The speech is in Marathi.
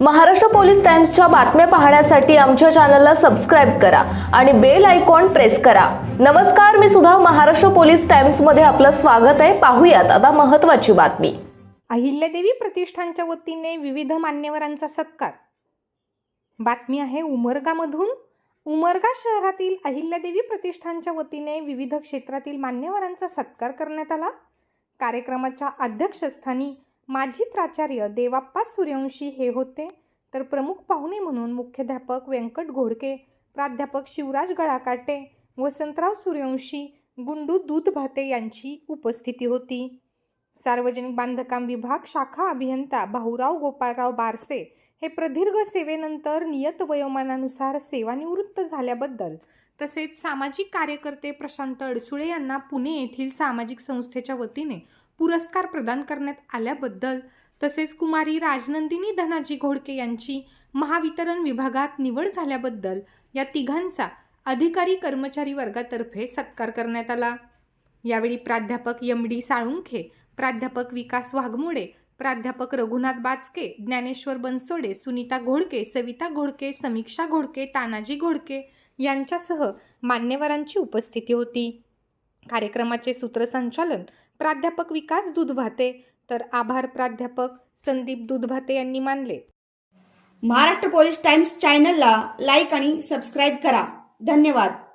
महाराष्ट्र पोलीस टाइम्सच्या बातम्या पाहण्यासाठी आमच्या चॅनलला सबस्क्राईब करा आणि बेल आयकॉन प्रेस करा. नमस्कार मी सुद्धा महाराष्ट्र पोलीस टाइम्समध्ये आपलं स्वागत आहे. पाहूयात आता महत्त्वाची बातमी. अहिल्यादेवी प्रतिष्ठानच्या वतीने विविध मान्यवरांचा सत्कार. बातमी आहे उमरगामधून. उमरगा शहरातील अहिल्यादेवी प्रतिष्ठानच्या वतीने विविध क्षेत्रातील मान्यवरांचा सत्कार करण्यात आला. कार्यक्रमाच्या अध्यक्षस्थानी माजी प्राचार्य देवाप्पा सूर्यवंशी हे होते. तर प्रमुख पाहुणे म्हणून मुख्याध्यापक व्यंकट घोडके प्राध्यापक शिवराज गळाकाटे वसंतराव सूर्यवंशी गुंडू दूधभाते यांची उपस्थिती होती. सार्वजनिक बांधकाम विभाग शाखा अभियंता भाऊराव गोपाळराव बारसे हे प्रदीर्घ सेवेनंतर नियत वयोमानानुसार सेवानिवृत्त झाल्याबद्दल तसेच सामाजिक कार्यकर्ते प्रशांत अडसुळे यांना पुणे येथील सामाजिक संस्थेच्या वतीने पुरस्कार प्रदान करण्यात आल्याबद्दल तसेच कुमारी राजनंदिनी धनाजी घोडके यांची महावितरण विभागात निवड झाल्याबद्दल या तिघांचा अधिकारी कर्मचारी वर्गातर्फे सत्कार करण्यात आला. यावेळी प्राध्यापक यम डी साळुंखे प्राध्यापक विकास वाघमोडे प्राध्यापक रघुनाथ बाचके ज्ञानेश्वर बनसोडे सुनीता घोडके सविता घोडके समीक्षा घोडके तानाजी घोडके यांच्यासह मान्यवरांची उपस्थिती होती. कार्यक्रमाचे सूत्रसंचालन प्राध्यापक विकास दुधभाते. तर आभार प्राध्यापक संदीप दुधभाते यांनी मानले. महाराष्ट्र पोलीस टाइम्स चॅनलला लाईक आणि सबस्क्राईब करा. धन्यवाद.